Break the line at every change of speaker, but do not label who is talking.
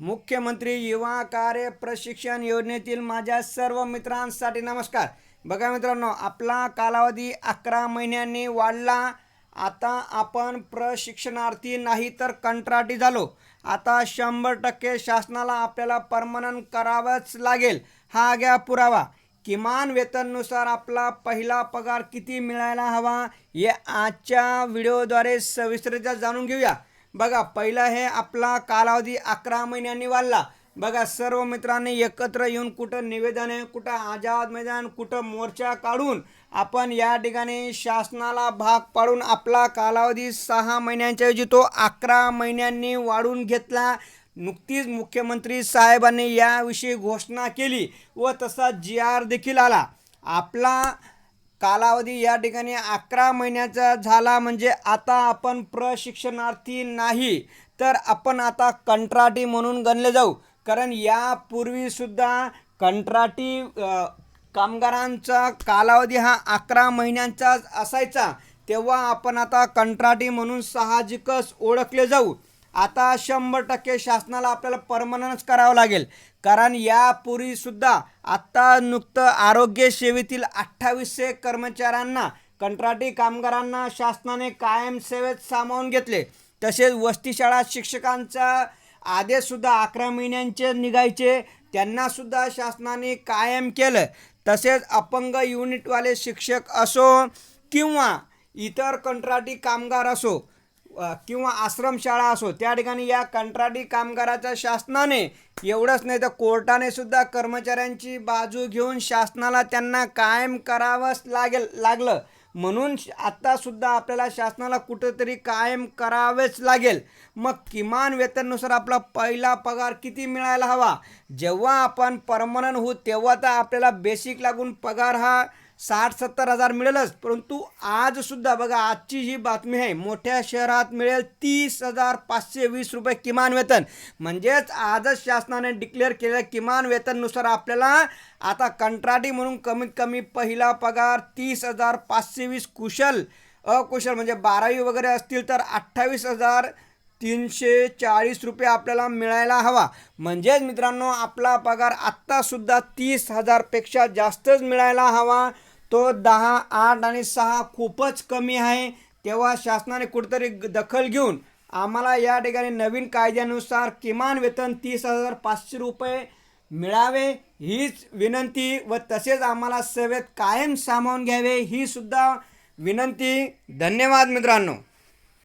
मुख्यमंत्री युवा कार्य प्रशिक्षण योजनेतील माझ्या सर्व मित्रांसाठी नमस्कार. बघा मित्रांनो आपला कालावधी अकरा महिन्यांनी वाढला. आता आपण प्रशिक्षणार्थी नाही तर कंत्राटी झालो. आता शंभर टक्के शासनाला आपल्याला परमनंट करावंच लागेल. हा घ्या पुरावा. किमान वेतननुसार आपला पहिला पगार किती मिळायला हवा हे आजच्या व्हिडिओद्वारे सविस्तरित्या जाणून घेऊया. बघा पहिला हे आपला कालावधी अकरा महिन्यांनी वाढला बघा सर्व मित्रांनी एकत्र येऊन कुठं निवेदन आहे कुठं आझाद मैदान कुठं मोर्चा काढून आपण या ठिकाणी शासनाला भाग पाडून आपला कालावधी सहा महिन्यांच्या ऐवजी तो अकरा महिन्यांनी वाढून घेतला. नुकतीच मुख्यमंत्री साहेबांनी याविषयी घोषणा केली व तसा जी आर देखील आला. आपला कालावधी या ठिकाणी अकरा महिन्याचा झाला म्हणजे आता आपण प्रशिक्षणार्थी नाही तर आपण आता कंत्राटी म्हणून गणले जाऊ. कारण यापूर्वीसुद्धा कंत्राटी कामगारांचा कालावधी हा अकरा महिन्यांचाच असायचा. तेव्हा आपण आता कंत्राटी म्हणून साहजिकच ओळखले जाऊ. आता शंभर टक्के शासनाला आपल्याला परमनंटच करावं लागेल. कारण यापूर्वीसुद्धा आत्ता नुकतं आरोग्य सेवेतील अठ्ठावीसशे कर्मचाऱ्यांना कंत्राटी कामगारांना शासनाने कायम सेवेत सामावून घेतले. तसेच वस्तीशाळा शिक्षकांचा आदेशसुद्धा अकरा महिन्यांचे निघायचे. त्यांनासुद्धा शासनाने कायम केलं. तसेच अपंग युनिटवाले शिक्षक असो किंवा इतर कंत्राटी कामगार असो किंवा आश्रमशाळा असो त्या ठिकाणी या कंत्राटी कामगाराच्या शासनाने एवढंच नाही तर कोर्टाने सुद्धा कर्मचाऱ्यांची बाजू घेऊन शासनाला त्यांना कायम करावंच लागेल लागलं. म्हणून श- आत्तासुद्धा आपल्याला शासनाला कुठंतरी कायम करावेच लागेल. मग किमान वेतननुसार आपला पहिला पगार किती मिळायला हवा? जेव्हा आपण परमनंट होऊ तेव्हा तर आपल्याला बेसिक लागून पगार हा साठ सत्तर हजार मिळेलच. परंतु आजसुद्धा बघा आजची ही बातमी आहे मोठ्या शहरात मिळेल तीस हजार पाचशे वीस रुपये किमान वेतन. म्हणजेच आजच शासनाने डिक्लेअर केलेल्या किमान वेतननुसार आपल्याला आता कंत्राटी म्हणून कमीत कमी पहिला पगार तीस हजार पाचशे वीस कुशल अकुशल म्हणजे बारावी वगैरे असतील तर अठ्ठावीस हजार तीनशे चाळीस रुपये आपल्याला मिळायला हवा. म्हणजेच मित्रांनो आपला पगार आत्तासुद्धा तीस हजारपेक्षा जास्तच मिळायला हवा. तो दहा आठ आणि सहा खूपच कमी आहे. तेव्हा शासनाने कुठेतरी दखल घेऊन आम्हाला या ठिकाणी नवीन कायद्यानुसार किमान वेतन तीस हजार पाचशे रुपये मिळावे हीच विनंती व तसेच आम्हाला सेवेत कायम सामावून घ्यावे ही सुद्धा विनंती. धन्यवाद मित्रांनो.